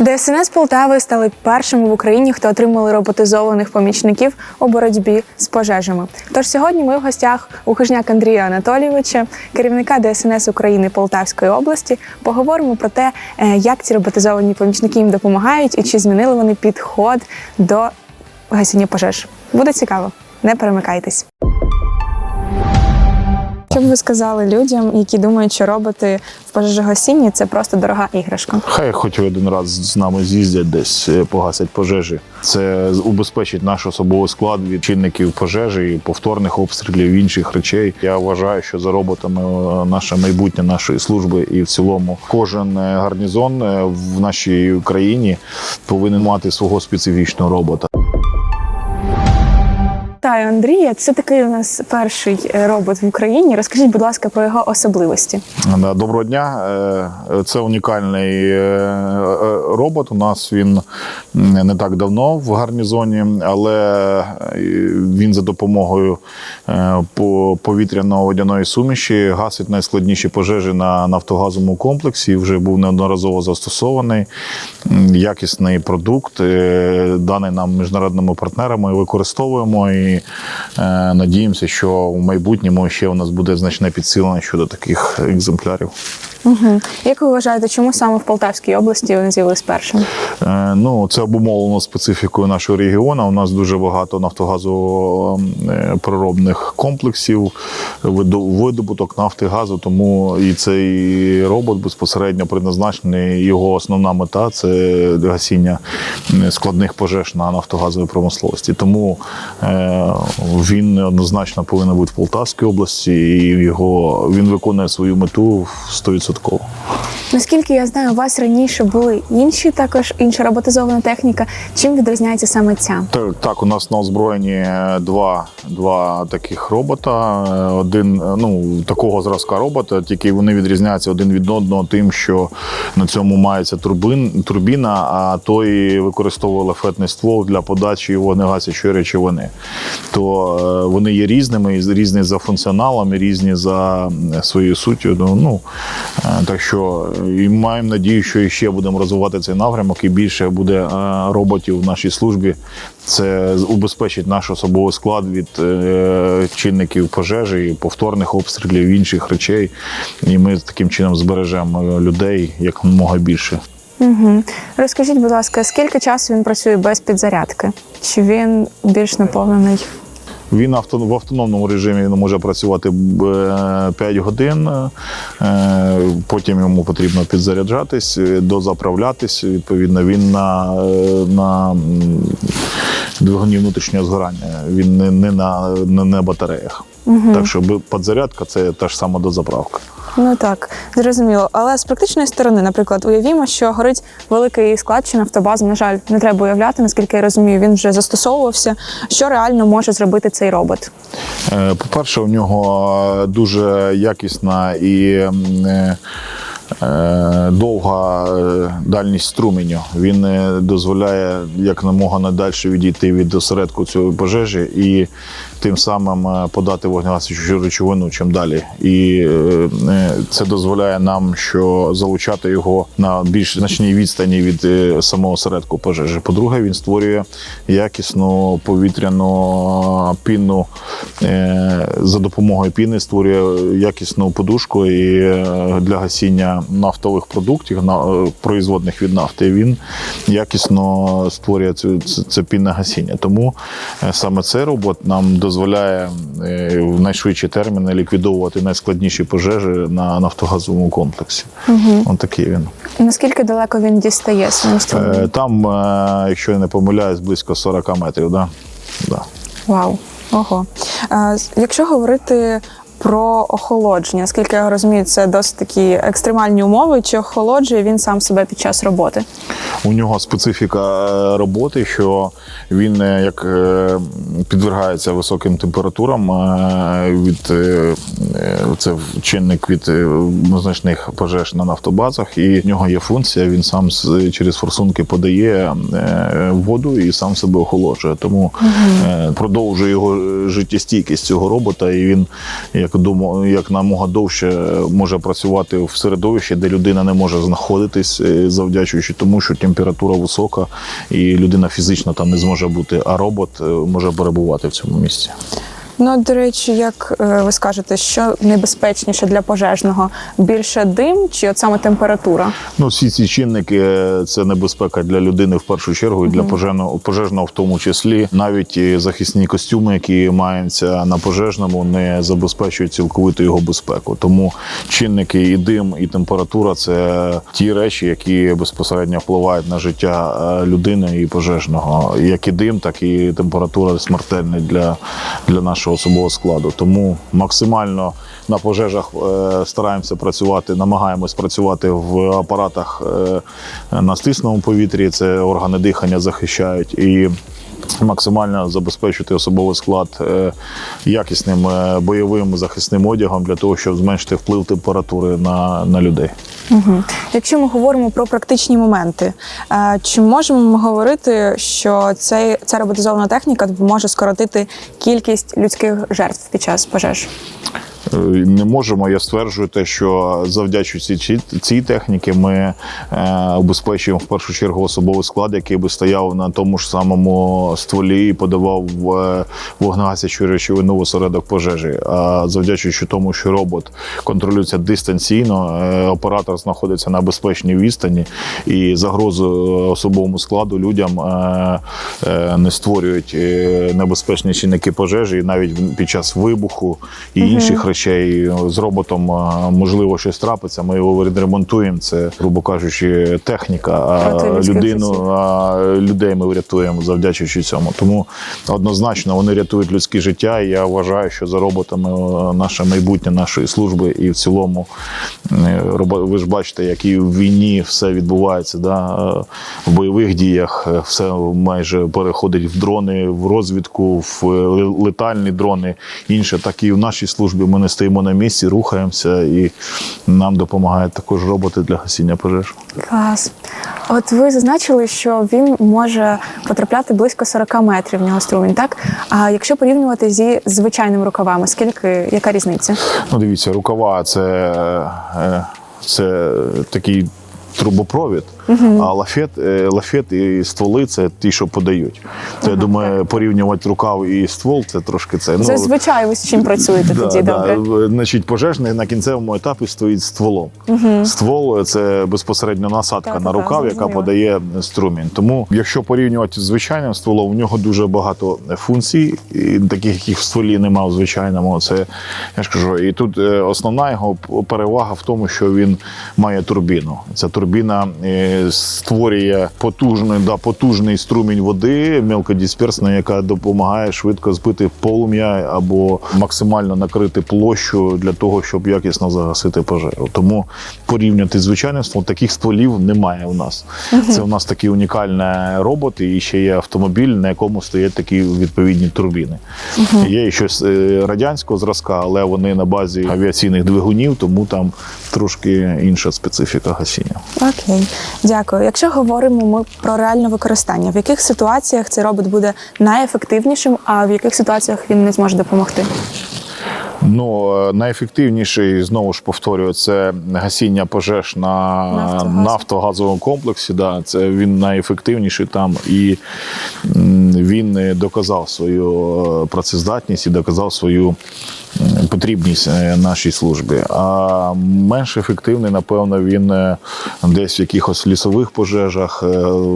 ДСНС Полтави стали першими в Україні, хто отримали роботизованих помічників у боротьбі з пожежами. Тож сьогодні ми в гостях у Хижняк Андрія Анатолійовича, керівника ДСНС України Полтавської області, поговоримо про те, е, як ці роботизовані помічники їм допомагають і чи змінили вони підход до гасіння пожеж. Буде цікаво, не перемикайтесь. Що б ви сказали людям, які думають, що роботи в пожежогасінні це просто дорога іграшка? Хай хоч один раз з нами з'їздять десь, е, погасять пожежі. Це убезпечить наш особовий склад від чинників пожежі, повторних обстрілів інших речей. Я вважаю, що за роботами е, наше майбутнє нашої служби, і в цілому кожен е, гарнізон в нашій країні повинен мати свого специфічного робота. Вітаю, Андрія. Це такий у нас перший е, робот в Україні. Розкажіть, будь ласка, про його особливості. Доброго дня. Е, Це унікальний е, робот. У нас він не так давно в гарнізоні, але він за допомогою е, по- повітряно-водяної суміші гасить найскладніші пожежі на нафтогазовому комплексі. Вже був неодноразово застосований якісний продукт, даний нам міжнародними партнерами. Використовуємо і е, надіємося, що в майбутньому ще у нас буде значне підсилення щодо таких екземплярів. Угу. Як ви вважаєте, чому саме в Полтавській області вони з'явились першими? Е, Ну, це обумовлено специфікою нашого регіону. У нас дуже багато нафтогазопереробних комплексів, видобуток нафти, газу. Тому і цей робот безпосередньо предназначений. Його основна мета це гасіння е, складних пожеж на нафтогазовій промисловості. Тому е, він однозначно повинен бути в Полтавській області, і його він виконує свою мету 100%. 出国。Наскільки я знаю, у вас раніше були інші також інша роботизована техніка. Чим відрізняється саме ця? Так, так, у нас на озброєнні е, два, два таких робота. Е, Один е, ну такого зразка робота, тільки вони відрізняються один від одного тим, що на цьому мається турбин, турбіна, а той використовував лафетний ствол для подачі вогнегасячої речовини. То вони є різними, різні за функціоналом, різні за своєю суттю. Ну, ну так що і маємо надію, що ще будемо розвивати цей напрямок, і більше буде е, роботів в нашій службі. Це убезпечить наш особовий склад від е, чинників пожежі, повторних обстрілів, інших речей. І ми таким чином збережемо людей якомога більше. Угу. Розкажіть, будь ласка, скільки часу він працює без підзарядки? Чи він більш наповнений? Він авто, в автономному режимі він може працювати 5 годин, е, потім йому потрібно підзаряджатись, е, дозаправлятись. Відповідно, він на, е, на двигуні внутрішнього згорання, він не, не на не на батареях. Так що підзарядка це та ж сама дозаправка. Ну так, зрозуміло. Але з практичної сторони, наприклад, уявімо, що горить великий склад чи нафтобаза. На жаль, не треба уявляти, наскільки я розумію, він вже застосовувався. Що реально може зробити цей робот? Е, По-перше, у нього дуже якісна і е, е, довга дальність струменю. Він дозволяє якомога надальше відійти від осередку цієї пожежі і тим самим е, подати вогнегасячу речовину чим далі. І е, е, це дозволяє нам, що залучати його на більш значній відстані від самого осередку пожежі. По-друге, він створює якісну повітряну пінну е, за допомогою піни створює якісну подушку і для гасіння нафтових продуктів производних від нафти. Він якісно створює це, пінне гасіння. Тому саме цей робот нам дозволяє е, в найшвидші терміни ліквідовувати найскладніші пожежі на нафтогазовому комплексі. Угу. Он такий він. Наскільки далеко він дістає струмом? Е, Там, е, якщо я не помиляюсь, близько 40 метрів. Да? Да. Вау, ого. Якщо говорити про охолодження, наскільки я розумію, це досить такі екстремальні умови. Чи охолоджує він сам себе під час роботи? У нього специфіка е, роботи, що він е, як е, підвергається високим температурам. Від це чинник від значних пожеж на нафтобазах, і в нього є функція. Він сам через форсунки подає воду і сам себе охолоджує. Тому е, продовжує його життєстійкість цього робота, і він як думаю, як намога довше може працювати в середовищі, де людина не може знаходитись, е, завдячуючи тому, що температура температура висока, і людина фізично там не зможе бути, а робот е, може перебувати в цьому місці. Ну, до речі, як е, ви скажете, що небезпечніше для пожежного? Більше дим чи от саме температура? Ну, всі ці чинники е, це небезпека для людини в першу чергу, і для пожежного, пожежного в тому числі. Навіть захисні костюми, які маються на пожежному, не забезпечують цілковиту його безпеку. Тому чинники і дим, і температура це ті речі, які безпосередньо впливають на життя е, людини і пожежного. Як і дим, так і температура смертельні для, для нашого особового складу. Тому максимально на пожежах е, стараємося працювати, намагаємось працювати в апаратах е, на стисному повітрі. Це органи дихання захищають і. Максимально забезпечити особовий склад е, якісним е, бойовим захисним одягом для того, щоб зменшити вплив температури на, на людей. Угу. Якщо ми говоримо про практичні моменти, е, чи можемо ми говорити, що цей, ця роботизована техніка допоможе скоротити кількість людських жертв під час пожеж? Е, Не можемо. Я стверджую те, що завдячуючи цій, цій техніці, ми е, обезпечуємо в першу чергу особовий склад, який би стояв на тому ж самому стволі і подавав е, вогнегасячу речовину в осередок пожежі. А завдячуючи тому, що робот контролюється дистанційно, оператор знаходиться на безпечній відстані і загрозу особовому складу людям не створюють небезпечні чинники пожежі, і навіть під час вибуху і інших речей з роботом е, можливо щось трапиться. Ми його відремонтуємо. Це, грубо кажучи, техніка. А людину, а людей ми врятуємо завдячуючи цьому. Тому однозначно вони рятують людське життя. І я вважаю, що за роботами е, наше майбутнє нашої служби і в цілому е, ви ж бачите, як і в війні все відбувається. Да? Бойових діях е, все майже переходить в дрони, в розвідку, в е, летальні дрони. Інше, так і в нашій службі ми не стоїмо на місці, рухаємося, і нам допомагають також роботи для гасіння пожеж. Клас. От ви зазначили, що він може потрапляти близько 40 метрів в нього струмінь, так? А якщо порівнювати зі звичайними рукавами, скільки яка різниця? Ну, дивіться, рукава це, е, це такий трубопровід, а лафет, е, лафет і стволи це ті, що подають. То я думаю, порівнювати рукав і ствол це трошки це. Ну, Зазвичай ви з чим працюєте тоді, добре? Значить, пожежний на кінцевому етапі стоїть стволом. Ствол це безпосередньо насадка Так, на так, рукав, яка зрозуміло. подає струмінь. Тому, якщо порівнювати з звичайним стволом, в нього дуже багато функцій, і таких, яких в стволі немає в звичайному. Це я ж кажу, і тут е, основна його перевага в тому, що він має турбіну. Ця турбіна е, створює потужний, да, потужний струмінь води, мелкодисперсна, яка допомагає швидко збити полум'я або максимально накрити площу для того, щоб якісно загасити пожежу. Тому порівняти з звичайним стволом, таких стволів немає у нас. Це у нас такий унікальний робот, і ще є автомобіль, на якому стоять такі відповідні турбіни. Є щось е, радянського зразка, але вони на базі авіаційних двигунів, тому там трошки інша специфіка гасіння. Окей, дякую. Якщо говоримо ми про реальне використання, в яких ситуаціях цей робот буде найефективнішим, а в яких ситуаціях він не зможе допомогти? Ну, е, найефективніший, знову ж повторюю, це гасіння пожеж на Нафтогазу. нафтогазовому комплексі. Да, це він найефективніший там, і він е, доказав свою е, працездатність і доказав свою потрібність е, нашій службі. А менш ефективний, напевно, він е, десь в якихось лісових пожежах, е,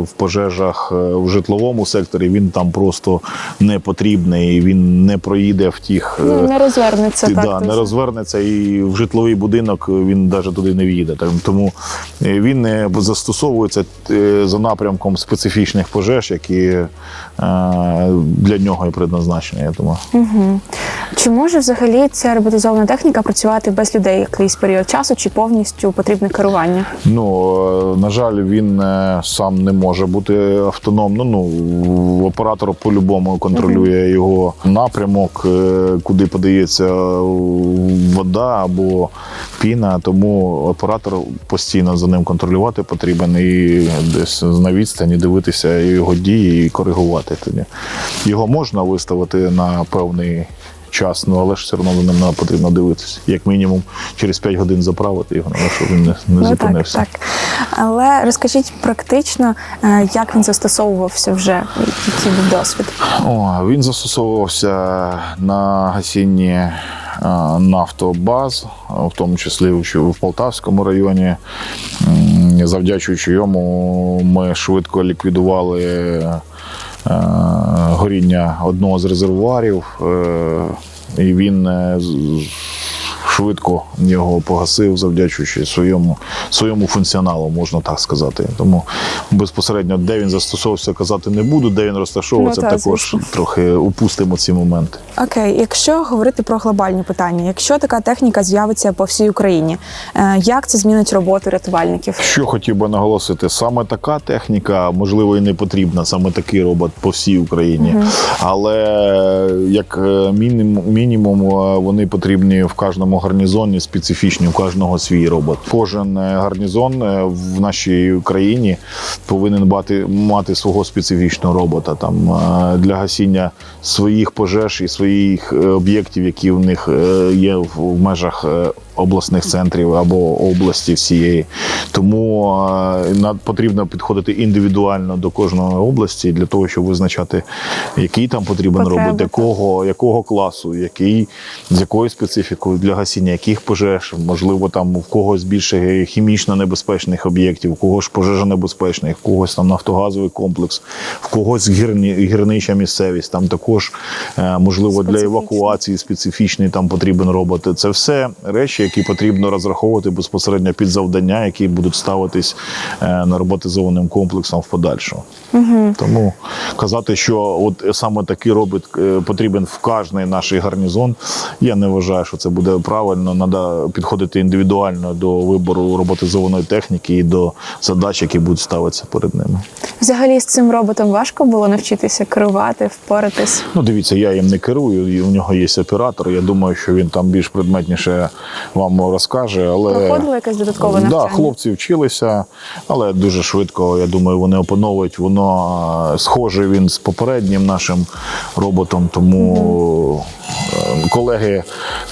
в пожежах в житловому секторі. Він там просто не потрібний, він не проїде в тих. Ну, не розвернеться так. да, не розвернеться і в житловий будинок він навіть туди не в'їде. Тому він е, застосовується за напрямком специфічних пожеж, які для нього і предназначені, я думаю. Чи може взагалі ця роботизована техніка працювати без людей якийсь період часу, чи повністю потрібне керування? Ну, е, на жаль, він е, сам не може бути автономним. Ну, оператор по-любому контролює його напрямок, е, куди подається вода або піна, тому оператор постійно за ним контролювати потрібен і десь на відстані дивитися його дії і коригувати тоді. Його можна виставити на певний вчасно, але ж все одно ним нам потрібно дивитися. Як мінімум через 5 годин заправити його, щоб він не, не Ну так, зупинився. так. Але розкажіть практично, е, як він застосовувався вже, який був досвід. О, він застосовувався на гасінні е, нафтобаз, в тому числі в Полтавському районі. Завдячуючи йому, ми швидко ліквідували горіння одного з резервуарів, е, і він е, швидко його погасив, завдячуючи своєму, своєму функціоналу, можна так сказати. Тому безпосередньо, де він застосовувався, казати не буду, де він розташовувався, Ну, так, також звісно. трохи упустимо ці моменти. Окей, якщо говорити про глобальні питання, якщо така техніка з'явиться по всій Україні, е, як це змінить роботу рятувальників? Що хотів би наголосити, саме така техніка, можливо, і не потрібна, саме такий робот по всій Україні. Але як е, мінімум, мінімум е, вони потрібні в кожному гарнізоні, специфічні, у кожного свій робот. Кожен е, гарнізон е, в нашій країні повинен мати, мати свого специфічного робота там е, для гасіння своїх пожеж і своїх об'єктів, які в них є в межах обласних центрів або області всієї. Тому е, потрібно підходити індивідуально до кожної області для того, щоб визначати, який там потрібен так. якого, якого класу, який, з якою специфікою для гасіння яких пожеж, можливо, там в когось більше хімічно небезпечних об'єктів, у когось пожежонебезпечних, в когось там нафтогазовий комплекс, в когось гірні, гірнича місцевість. Там також е, можливо для евакуації специфічний там потрібен робот. Це все речі, які потрібно розраховувати безпосередньо під завдання, які будуть ставитись е, на роботизованим комплексом в подальшому. Тому казати, що от саме такий робот е, потрібен в кожний наш гарнізон. Я не вважаю, що це буде правильно. Треба підходити індивідуально до вибору роботизованої техніки і до задач, які будуть ставитися перед ними. Взагалі з цим роботом важко було навчитися керувати, впоратись. Ну, дивіться, я їм не керую, і у нього є оператор. Я думаю, що він там більш предметніше вам розкаже. Але Проходили якесь додаткове да, хлопці вчилися, але дуже швидко, я думаю, вони опановують. Воно е, схоже він з попереднім нашим роботом. Тому е, колеги,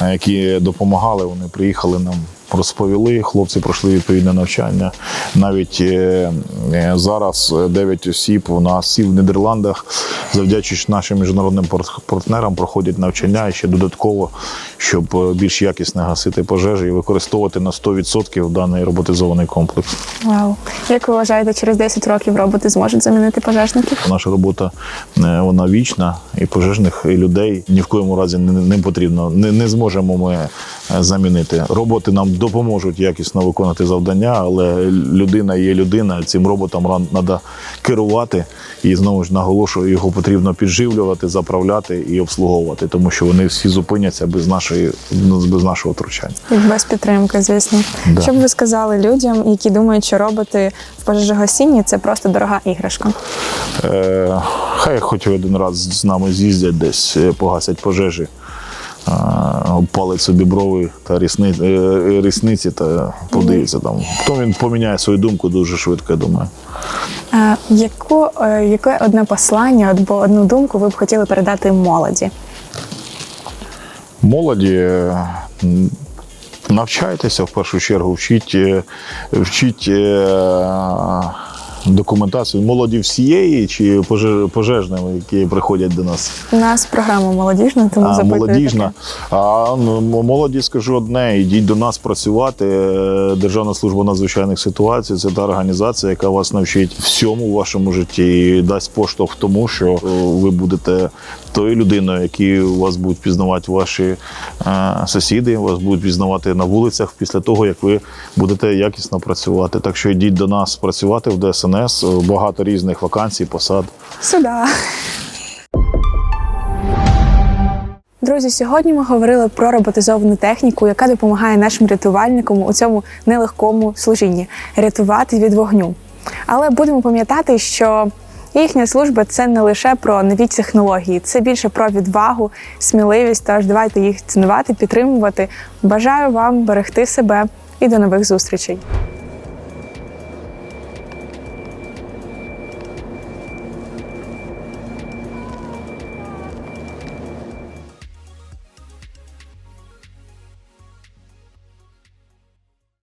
які допомагали, вони приїхали нам. Розповіли, хлопці пройшли відповідне навчання. Навіть е, е, зараз 9 осіб у нас всі в Нідерландах, завдячуючи нашим міжнародним пар- партнерам, проходять навчання і ще додатково, щоб е, більш якісно гасити пожежі і використовувати на 100% даний роботизований комплекс. Вау. Як ви вважаєте, через 10 років роботи зможуть замінити пожежників? Наша робота е, вона вічна, і пожежних і людей ні в коєму разі не, не потрібно. Не, не зможемо ми е, замінити. Роботи нам допоможуть якісно виконати завдання, але людина є людина. Цим роботом треба керувати. І знову ж наголошую, його потрібно підживлювати, заправляти і обслуговувати, тому що вони всі зупиняться без нашої без нашого втручання. І без підтримки, звісно. Да. Що б ви сказали людям, які думають, що роботи в пожежогасінні це просто дорога іграшка? Е, хай хоч один раз з нами з'їздять десь, е, погасять пожежі, е, собі брови та рісни, е, рісниці та подивиться там. То він поміняє свою думку дуже швидко, я думаю. Е, яку, е, яке одне послання або одну думку ви б хотіли передати молоді? Молоді. е, Навчайтеся в першу чергу, вчіть, е, вчіть е, документацію молоді всієї чи поже- пожежними, які приходять до нас. У нас програма молодіжна, тому А, молодіжна. таке. А ну, молоді скажу одне: йдіть до нас працювати. Е, Державна служба надзвичайних ситуацій це та організація, яка вас навчить всьому в вашому житті і дасть поштовх тому, що ви будете тою людиною, які вас будуть пізнавати ваші е, сусіди, вас будуть пізнавати на вулицях після того, як ви будете якісно працювати. Так що йдіть до нас працювати в ДСНС. Е, Багато різних вакансій, посад. Сюди. Друзі, сьогодні ми говорили про роботизовану техніку, яка допомагає нашим рятувальникам у цьому нелегкому служінні рятувати від вогню. Але будемо пам'ятати, що їхня служба це не лише про нові технології, це більше про відвагу, сміливість. Тож давайте їх цінувати, підтримувати. Бажаю вам берегти себе і до нових зустрічей.